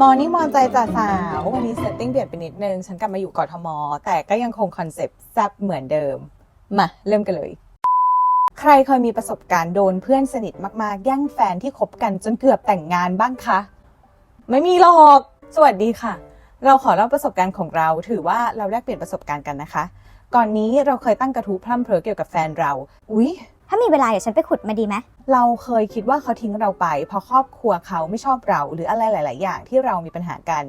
มอร์นิ่งมอนใจจ่าสาว วันนี้เซตติ้งเปลี่ยนไปนิดนึง ฉันกลับมาอยู่กทม แต่ก็ยังคงคอนเซปต์แซบเหมือนเดิม มา เริ่มกันเลย ใครเคยมีประสบการณ์โดนเพื่อนสนิทมากๆ แย่งแฟนที่คบกันจนเกือบแต่งงานบ้างคะ ไม่มีหรอก สวัสดีค่ะ เราขอเล่าประสบการณ์ของเราถือว่าเราแลกเปลี่ยนประสบการณ์กันนะคะ ก่อนนี้เราเคยตั้งกระทู้พร่ำเพรอเกี่ยวกับแฟนเรา อุ๊ย ถ้ามีเวลาเดี๋ยวฉันไปขุดมาดีไหมเราเคยคิดว่าเขาทิ้งเราไป เพราะครอบครัวเขาไม่ชอบเรา หรืออะไรหลาย ๆ อย่างที่เรามีปัญหากัน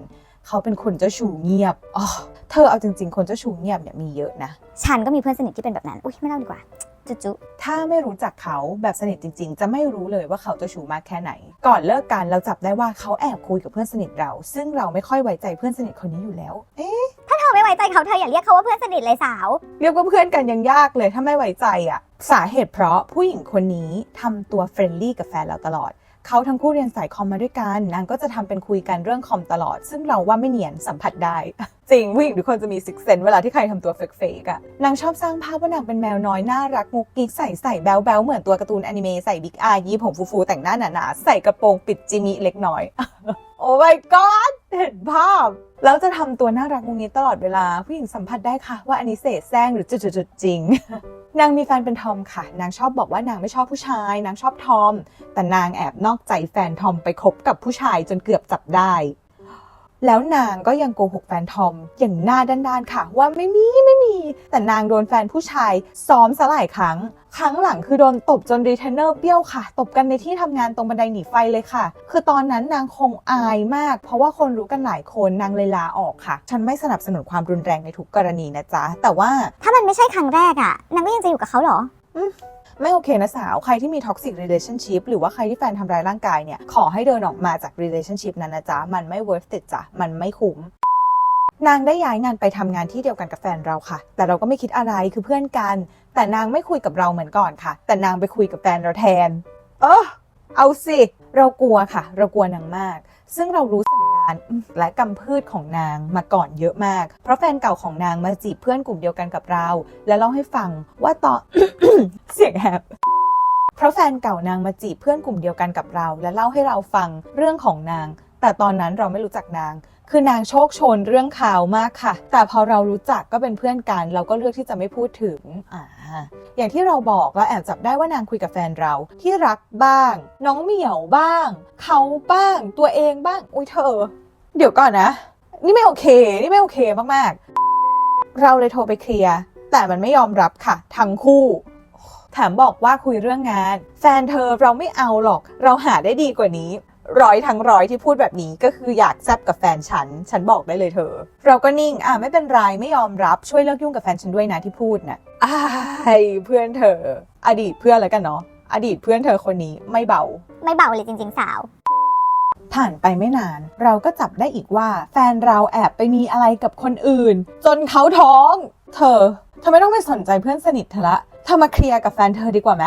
เขาเป็นคนเจ้าชู้เงียบอ๋อเธอเอาจริง ๆ คนเจ้าชู้เงียบเนี่ยมีเยอะนะ ฉันก็มีเพื่อนสนิทที่เป็นแบบนั้น อุ้ยไม่เล่าดีกว่า จุจุถ้าไม่รู้จักเขาแบบสนิทจริง ๆ จะไม่รู้เลยว่าเขาเจ้าชู้มากแค่ไหน ก่อนเลิกกันเราจับได้ว่าเขาแอบคุยกับเพื่อนสนิทเรา ซึ่งเราไม่ค่อยไว้ใจเพื่อนสนิทคนนี้อยู่แล้ว เอ๊ะถ้าเธอไม่ไว้ใจเขาเธออย่าเรียกเขาว่าเพื่อนสนิทเลยสาว เรียกว่าเพื่อนกันยังยากเลยถ้าไม่ไว้ใจอะสาเหตุเพราะผู้หญิงคนนี้ทำตัวเฟรนลี่กับแฟนเราตลอด เขาทั้งคู่เรียนสายคอมมาด้วยกัน นางก็จะทำเป็นคุยกันเรื่องคอมตลอด ซึ่งเราว่าไม่เนียนสัมผัสได้ จริงผู้หญิงทุกคนจะมีซิกเซนเวลาที่ใครทำตัวเฟกๆอะนางชอบสร้างภาพว่านางเป็นแมวน้อยน่ารักงุกกิ๊กใส่ใส่แบลแบลเหมือนตัวการ์ตูนแอนิเมะใส่บิ๊กอายยีผมฟูๆแต่งหน้าหนาๆใส่กระโปรงปิดจิมิเล็กน้อย อ้ my god เห็นภาพ แล้วจะทำตัวน่ารักงุงงี้ตลอดเวลา ผู้หญิงสัมผัสได้ค่ะ ว่าอันนี้เสแสร้งหรือจุดๆๆจริง นางมีแฟนเป็นทอมค่ะ นางชอบบอกว่านางไม่ชอบผู้ชาย นางชอบทอม แต่นางแอบนอกใจแฟนทอมไปคบกับผู้ชายจนเกือบจับได้ แล้วนางก็ยังโกหกแฟนทอมอย่างหน้าด้านๆค่ะ ว่าไม่มีไม่มี แต่นางโดนแฟนผู้ชายซ้อมสลายครั้ง ครั้งหลังคือโดนตบจนรีเทนเนอร์เบี้ยวค่ะ ตบกันในที่ทำงานตรงบันไดหนีไฟเลยค่ะ คือตอนนั้นนางคงอายมาก เพราะว่าคนรู้กันหลายคนนางเลยลาออกค่ะ ฉันไม่สนับสนุนความรุนแรงในทุกกรณีนะจ๊ะ แต่ว่าถ้ามันไม่ใช่ครั้งแรกอะนางก็ยังจะอยู่กับเขาเหรอไม่โอเคนะสาว ใครที่มี toxic relationship หรือว่าใครที่แฟนทำร้ายร่างกายเนี่ย ขอให้เดินออกมาจาก relationship นั้นนะจ๊ะ มันไม่ worth it จ้ะ มันไม่คุ้ม นางได้ย้ายงานไปทำงานที่เดียวกันกับแฟนเราค่ะ แต่เราก็ไม่คิดอะไรคือเพื่อนกัน แต่นางไม่คุยกับเราเหมือนก่อนค่ะ แต่นางไปคุยกับแฟนเราแทน เออเอาสิ เรากลัวค่ะ เรากลัวนางมาก ซึ่งเรารู้สันดานอืมและกำพืชของนางมาก่อนเยอะมาก เพราะแฟนเก่าของนางมาจีบเพื่อนกลุ่มเดียวกันกับเรา และเล่าให้ฟังว่าตอนเสียงแหบเพราะแฟนเก่านางมาจีบเพื่อนกลุ่มเดียวกันกับเรา และเล่าให้เราฟังเรื่องของนาง แต่ตอนนั้นเราไม่รู้จักนาง คือนางโชคชนเรื่องข่าวมากค่ะ แต่พอเรารู้จักก็เป็นเพื่อนกัน เราก็เลือกที่จะไม่พูดถึงอ่าอย่างที่เราบอกเราแอบจับได้ว่านางคุยกับแฟนเราที่รักบ้าง น้องเหมียวบ้าง เขาบ้าง ตัวเองบ้าง อุ้ยเธอ เดี๋ยวก่อนนะ นี่ไม่โอเค นี่ไม่โอเคมากๆ เราเลยโทรไปเคลียร์แต่มันไม่ยอมรับค่ะ ทั้งคู่แถมบอกว่าคุยเรื่องงาน แฟนเธอเราไม่เอาหรอก เราหาได้ดีกว่านี้ ร้อยทั้งร้อยที่พูดแบบนี้ก็คืออยากแซบกับแฟนฉัน ฉันบอกได้เลยเธอ เราก็นิ่ง อะไม่เป็นไรไม่ยอมรับช่วยเลิกยุ่งกับแฟนฉันด้วยนะที่พูดนะ่ะอ้ายเพื่อนเธอ อดีตเพื่อนแล้วกันเนาะอดีตเพื่อนเธอคนนี้ไม่เบา ไม่เบาเลยจริง ๆ สาว ผ่านไปไม่นาน เราก็จับได้อีกว่า แฟนเราแอบไปมีอะไรกับคนอื่น จนเขาท้อง เธอเธอไม่ต้องไปสนใจเพื่อนสนิทเธอละเธอมาเคลียร์กับแฟนเธอดีกว่าไหม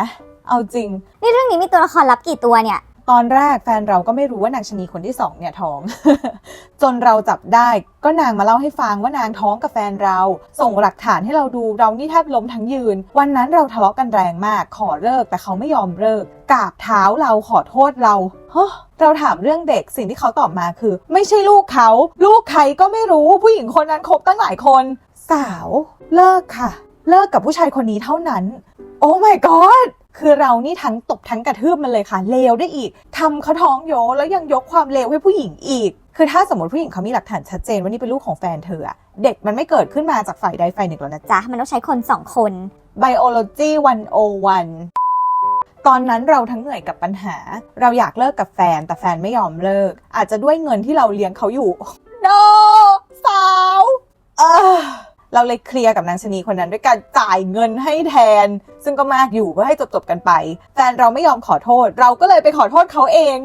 เอาจริง นี่เรื่องนี้มีตัวละครลับกี่ตัวเนี่ย ตอนแรกแฟนเราก็ไม่รู้ว่านางชนีคนที่สองเนี่ยท้อง จนเราจับได้ก็นางมาเล่าให้ฟังว่านางท้องกับแฟนเรา ส่งหลักฐานให้เราดูเรานี่แทบล้มทั้งยืน วันนั้นเราทะเลาะกันแรงมากขอเลิก แต่เขาไม่ยอมเลิกกราบเท้าเราขอโทษเราเฮ้เราถามเรื่องเด็กสิ่งที่เขาตอบมาคือ ไม่ใช่ลูกเขา ลูกใครก็ไม่รู้ผู้หญิงคนนั้นคบตั้งหลายคน สาว เลิกค่ะ เลิกกับผู้ชายคนนี้เท่านั้น โอ้ my god คือเรานี่ทั้งตบทั้งกระทืบมันเลยค่ะเลวได้อีกทำเขาท้องโยแล้วยังยกความเลวให้ผู้หญิงอีก คือถ้าสมมติผู้หญิงเขามีหลักฐานชัดเจนว่านี่เป็นลูกของแฟนเธออะเด็กมันไม่เกิดขึ้นมาจากฝ่ายใดฝ่ายหนึ่งแล้วนะจ้ะมันต้องใช้คนสองคน Biology 101ตอนนั้นเราทั้งเหนื่อยกับปัญหา เราอยากเลิกกับแฟนแต่แฟนไม่ยอมเลิก อาจจะด้วยเงินที่เราเลี้ยงเขาอยู่ no สาว เออ เราเลยเคลียร์กับนางชะนีคนนั้นด้วยการจ่ายเงินให้แทน ซึ่งก็มากอยู่เพื่อให้จบๆกันไป แฟนเราไม่ยอมขอโทษ เราก็เลยไปขอโทษเขาเอง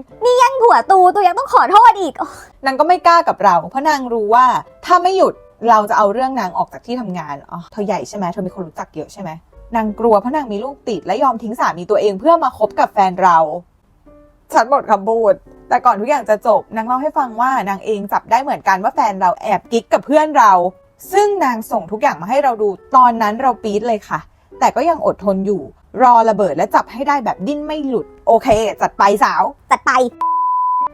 ยังผัวตูตัวยังต้องขอโทษอีกโอ้นางก็ไม่กล้ากับเรา เพราะนางรู้ว่าถ้าไม่หยุดเราจะเอาเรื่องนางออกจากที่ทำงานอ๋อเธอใหญ่ใช่ไหมเธอมีคนรู้จักเยอะใช่ไหมนางกลัวเพราะนางมีลูกติดและยอมทิ้งสามีตัวเองเพื่อมาคบกับแฟนเราฉันหมดคำพูดแต่ก่อนทุกอย่างจะจบนางเล่าให้ฟังว่านางเองจับได้เหมือนกันว่าแฟนเราแอบกิ๊กกับเพื่อนเรา ซึ่งนางส่งทุกอย่างมาให้เราดู ตอนนั้นเราปี๊ดเลยค่ะ แต่ก็ยังอดทนอยู่ รอระเบิดและจับให้ได้แบบดิ้นไม่หลุด โอเค จัดไปสาว จัดไป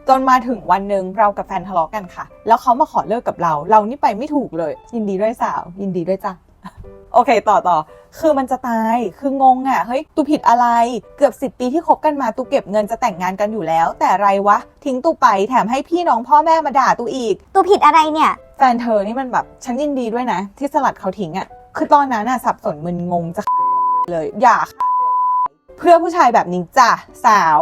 จนมาถึงวันหนึ่งเรากับแฟนทะเลาะกันค่ะ แล้วเขามาขอเลิกกับเรา เรานี่ไปไม่ถูกเลย ยินดีด้วยสาว ยินดีด้วยจ้ะ โอเคต่อต่อคือมันจะตาย คืองงอะ่ะ เฮ้ย ตูผิดอะไร เกือบ10ปีที่คบกันมา ตูเก็บเงินจะแต่งงานกันอยู่แล้ว แต่ไรวะ ทิ้งตูไป แถมให้พี่น้องพ่อแม่มาด่าตูอีก ตูผิดอะไรเนี่ย แฟนเธอนี่มันแบบ ฉันยินดีด้วยนะ ที่สลัดเขาทิ้งอะ่ะ คือตอนนั้นน่ะสับสนมึนงงจะฆ่าตัวตายเลย อย่าฆ่าตัวตาย เพื่อผู้ชายแบบนี้จ้ะสาว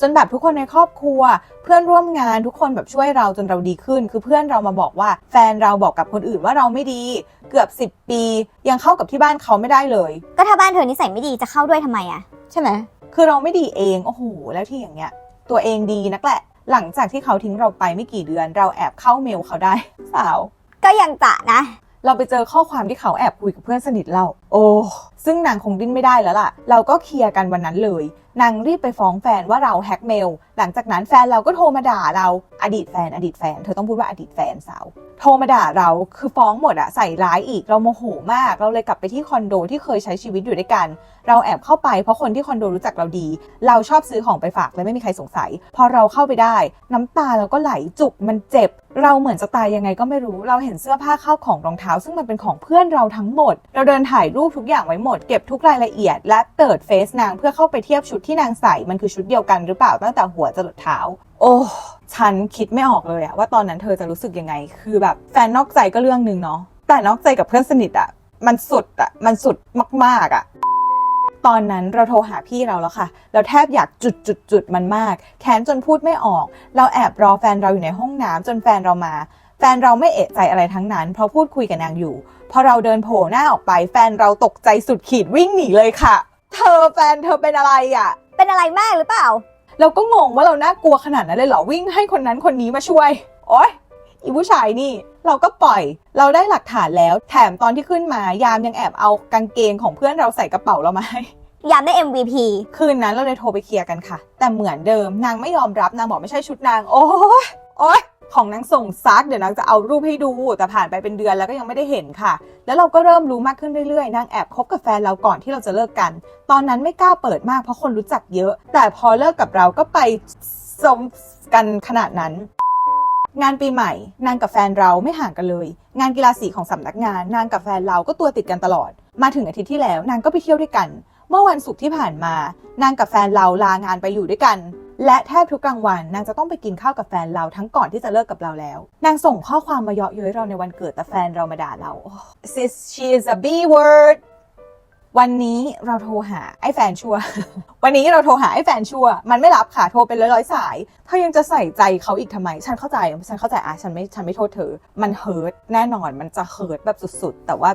จนแบบทุกคนในครอบครัว เพื่อนร่วมงานทุกคนแบบช่วยเราจนเราดีขึ้น คือเพื่อนเรามาบอกว่าแฟนเราบอกกับคนอื่นว่าเราไม่ดี เกือบ 10 ปี ยังเข้ากับที่บ้านเขาไม่ได้เลย ก็ถ้าบ้านเธอนิสัยไม่ดีจะเข้าด้วยทำไมอะใช่ไหมคือเราไม่ดีเองโอ้โหแล้วที่อย่างเงี้ย ตัวเองดีนักแหละ หลังจากที่เขาทิ้งเราไปไม่กี่เดือน เราแอบเข้าเมลเขาได้ สาว ก็ยังจะนะ เราไปเจอข้อความที่เขาแอบคุยกับเพื่อนสนิทเรา โอ้ซึ่งนางคงดิ้นไม่ได้แล้วล่ะ เราก็เคลียร์กันวันนั้นเลย นางรีบไปฟ้องแฟนว่าเราแฮ็กเมล หลังจากนั้นแฟนเราก็โทรมาด่าเรา อดีตแฟน อดีตแฟน เธอต้องพูดว่าอดีตแฟนสาว โทรมาด่าเราคือฟ้องหมดอะใส่ร้ายอีก เราโมโหมาก เราเลยกลับไปที่คอนโดที่เคยใช้ชีวิตอยู่ด้วยกัน เราแอบเข้าไปเพราะคนที่คอนโดรู้จักเราดี เราชอบซื้อของไปฝากเลยไม่มีใครสงสัย พอเราเข้าไปได้ น้ำตาเราก็ไหลจุกมันเจ็บ เราเหมือนจะตายยังไงก็ไม่รู้ เราเห็นเสื้อผ้าเข้าของรองเท้า ซึ่งมันเป็นของเพื่อนเราทั้งหมด เราเดินถ่ายรูปทุกอย่างไว้หมด เก็บทุกรายละเอียด และเปิดเฟซนางเพื่อเข้าไปเทียบชุดที่นางใส่มันคือชุดเดียวกันหรือเปล่าตั้งแต่หัวจรดเท้า โอ้ฉันคิดไม่ออกเลยอะว่าตอนนั้นเธอจะรู้สึกยังไง คือแบบแฟนนอกใจก็เรื่องหนึ่งเนาะแต่นอกใจกับเพื่อนสนิทอะมันสุดอะมันสุดมากๆอะตอนนั้นเราโทรหาพี่เราแล้วค่ะ เราแทบอยากจุดจุดจุดมันมาก แค้นจนพูดไม่ออก เราแอบรอแฟนเราอยู่ในห้องน้ำจนแฟนเรามา แฟนเราไม่เอะใจอะไรทั้งนั้น เพราะพูดคุยกับนางอยู่ พอเราเดินโผล่หน้าออกไป แฟนเราตกใจสุดขีดวิ่งหนีเลยค่ะ เธอแฟนเธอเป็นอะไรอะ่ะ เป็นอะไรมากหรือเปล่า เราก็งงว่าเราน่ากลัวขนาดนั้นเลยเหรอวิ่งให้คนนั้นคนนี้มาช่วย โอ๊ยอีผู้ชายนี่เราก็ปล่อย เราได้หลักฐานแล้ว แถมตอนที่ขึ้นมายามยังแอบเอากางเกงของเพื่อนเราใส่กระเป๋าเรามาให้ยามได้ MVP คืนนั้นเราเลยโทรไปเคลียร์กันค่ะ แต่เหมือนเดิมนางไม่ยอมรับนางบอกไม่ใช่ชุดนาง โอ้ยโอ้ย ของนางส่งซักเดี๋ยวนางจะเอารูปให้ดู แต่ผ่านไปเป็นเดือนแล้วก็ยังไม่ได้เห็นค่ะ แล้วเราก็เริ่มรู้มากขึ้นเรื่อยๆนางแอบคบกับแฟนเราก่อนที่เราจะเลิกกัน ตอนนั้นไม่กล้าเปิดมากเพราะคนรู้จักเยอะ แต่พอเลิกกับเราก็ไปสมกันขนาดนั้น งานปีใหม่ นางกับแฟนเราไม่ห่างกันเลย งานกีฬาสีของสำนักงาน นางกับแฟนเราก็ตัวติดกันตลอด มาถึงอาทิตย์ที่แล้ว นางก็ไปเที่ยวด้วยกัน เมื่อวันศุกร์ที่ผ่านมา นางกับแฟนเราลางานไปอยู่ด้วยกัน และแทบทุกกลางวันนางจะต้องไปกินข้าวกับแฟนเราทั้งก่อนที่จะเลิกกับเราแล้ว นางส่งข้อความมาเยาะเย้ยเราในวันเกิดแต่แฟนเรามาด่าเรา sis she is a b word วันนี้เราโทรหาไอ้แฟนชัว วันนี้เราโทรหาไอ้แฟนชัว มันไม่รับค่ะ โทรเป็นร้อยๆสาย เธอยังจะใส่ใจเขาอีกทำไม ฉันเข้าใจ ฉันเข้าใจอะ ฉันไม่ ฉันไม่โทษเธอ มันเฮิร์ตแน่นอน มันจะเฮิร์ตแบบสุดๆ แต่ว่า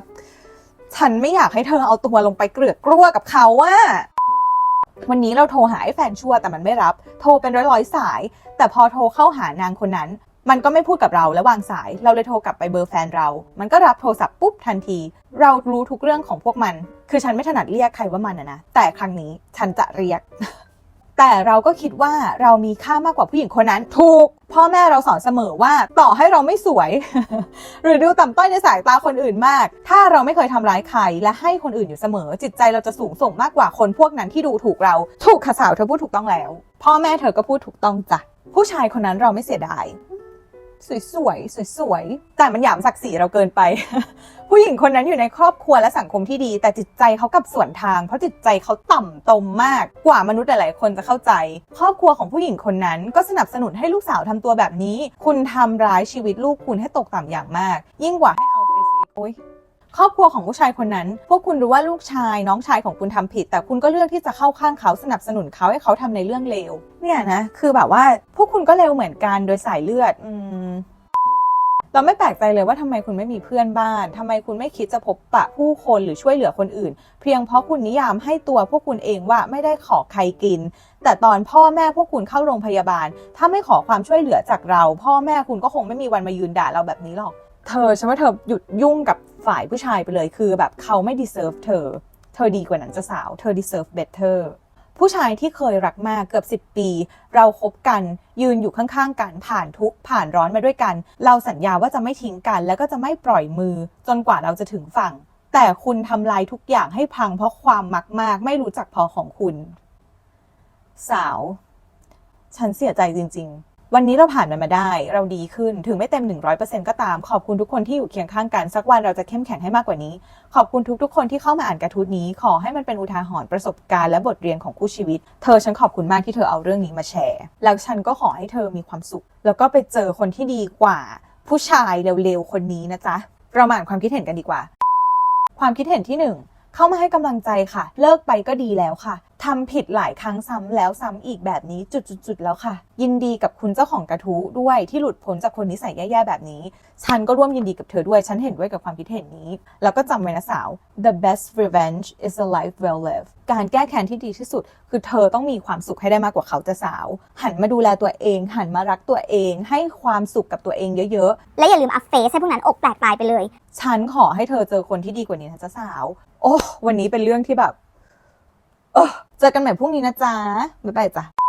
ฉันไม่อยากให้เธอเอาตัวลงไปเกลือกกลัวกับเขาอะ วันนี้เราโทรหาไอ้แฟนชั่วแต่มันไม่รับ โทรเป็นร้อยๆสาย แต่พอโทรเข้าหานางคนนั้น มันก็ไม่พูดกับเราและวางสาย เราเลยโทรกลับไปเบอร์แฟนเรา มันก็รับโทรศัพท์ปุ๊บทันที เรารู้ทุกเรื่องของพวกมัน คือฉันไม่ถนัดเรียกใครว่ามันนะแต่ครั้งนี้ฉันจะเรียก แต่เราก็คิดว่าเรามีค่ามากกว่าผู้หญิงคนนั้นถูก พ่อแม่เราสอนเสมอว่าต่อให้เราไม่สวย หรือดูต่ำต้อยในสายตาคนอื่นมาก ถ้าเราไม่เคยทำร้ายใครและให้คนอื่นอยู่เสมอ จิตใจเราจะสูงส่งมากกว่าคนพวกนั้นที่ดูถูกเราถูกข่ะสาวเธอพูดถูกต้องแล้ว พ่อแม่เธอก็พูดถูกต้องจ้ะผู้ชายคนนั้นเราไม่เสียดาย สวยๆสวยๆแต่มันหยามศักดิ์ศรีเราเกินไป ผู้หญิงคนนั้นอยู่ในครอบครัวและสังคมที่ดี แต่จิตใจเขากับส่วนทาง เพราะจิตใจเขาต่ำตมมาก กว่ามนุษย์หลายๆคนจะเข้าใจ ครอบครัวของผู้หญิงคนนั้น ก็สนับสนุนให้ลูกสาวทำตัวแบบนี้ คุณทำร้ายชีวิตลูกคุณให้ตกต่ำอย่างมาก ยิ่งกว่าให้เอาฟรีซีโอ้ย ครอบครัวของผู้ชายคนนั้น พวกคุณรู้ว่าลูกชายน้องชายของคุณทำผิด แต่คุณก็เลือกที่จะเข้าข้างเขาสนับสนุนเขาให้เขาทำในเรื่องเลวเนี่ยนะคือแบบว่าพวกคุณก็เลวเหมือนกันโดยสายเลือด อืมเราไม่แปลกใจเลยว่าทำไมคุณไม่มีเพื่อนบ้านทำไมคุณไม่คิดจะพบปะผู้คนหรือช่วยเหลือคนอื่น เพียงเพราะคุณนิยามให้ตัวพวกคุณเองว่าไม่ได้ขอใครกิน แต่ตอนพ่อแม่พวกคุณเข้าโรงพยาบาล ถ้าไม่ขอความช่วยเหลือจากเรา พ่อแม่คุณก็คงไม่มีวันมายืนด่าเราแบบนี้หรอก เธอฉันว่าเธอหยุดยุ่งกับ ฝ่ายผู้ชายไปเลยคือแบบเขาไม่ deserve เธอ เธอดีกว่านั้นจะสาว เธอ deserve better ผู้ชายที่เคยรักมากเกือบ 10 ปี เราคบกันยืนอยู่ข้างๆ กันผ่านทุกผ่านร้อนมาด้วยกัน เราสัญญาว่าจะไม่ทิ้งกัน แล้วก็จะไม่ปล่อยมือ จนกว่าเราจะถึงฝั่ง แต่คุณทำลายทุกอย่างให้พังเพราะความมักมากไม่รู้จักพอของคุณ สาว ฉันเสียใจจริง ๆ วันนี้เราผ่านมันมาได้ เราดีขึ้นถึงไม่เต็ม 100%ก็ตาม ขอบคุณทุกคนที่อยู่เคียงข้างกัน สักวันเราจะเข้มแข็งให้มากกว่านี้ ขอบคุณทุกๆ คนที่เข้ามาอ่านกระทู้นี้ ขอให้มันเป็นอุทาหรณ์ประสบการณ์และบทเรียนของคู่ชีวิต เธอฉันขอบคุณมากที่เธอเอาเรื่องนี้มาแชร์ แล้วฉันก็ขอให้เธอมีความสุข แล้วก็ไปเจอคนที่ดีกว่า ผู้ชายเร็วๆคนนี้นะจ๊ะเรามาอ่านความคิดเห็นกันดีกว่า ความคิดเห็นที่หนึ่งเข้ามาให้กำลังใจค่ะ เลิกไปก็ดีแล้วค่ะ ทำผิดหลายครั้งซ้ำแล้วซ้ำอีกแบบนี้จุดๆๆแล้วค่ะ ยินดีกับคุณเจ้าของกระทู้ด้วยที่หลุดพ้นจากคนนิสัยแย่ๆแบบนี้ ฉันก็ร่วมยินดีกับเธอด้วย ฉันเห็นด้วยกับความคิดเห็นนี้ แล้วก็จำไว้นะสาว the best revenge is a life well lived การแก้แค้นที่ดีที่สุด คือเธอต้องมีความสุขให้ได้มากกว่าเขาจะสาว หันมาดูแลตัวเอง หันมารักตัวเอง ให้ความสุขกับตัวเองเยอะๆ และอย่าลืมอัพเฟซให้พวกนั้นอกแตกตายไปเลย ฉันขอให้เธอเจอคนที่ดีกว่านี้นะจ๊ะสาว โอ้วันนี้เป็นเรื่องที่แบบ เออเจอกันใหม่พรุ่งนี้นะจ๊ะบ๊ายบายจ้ะ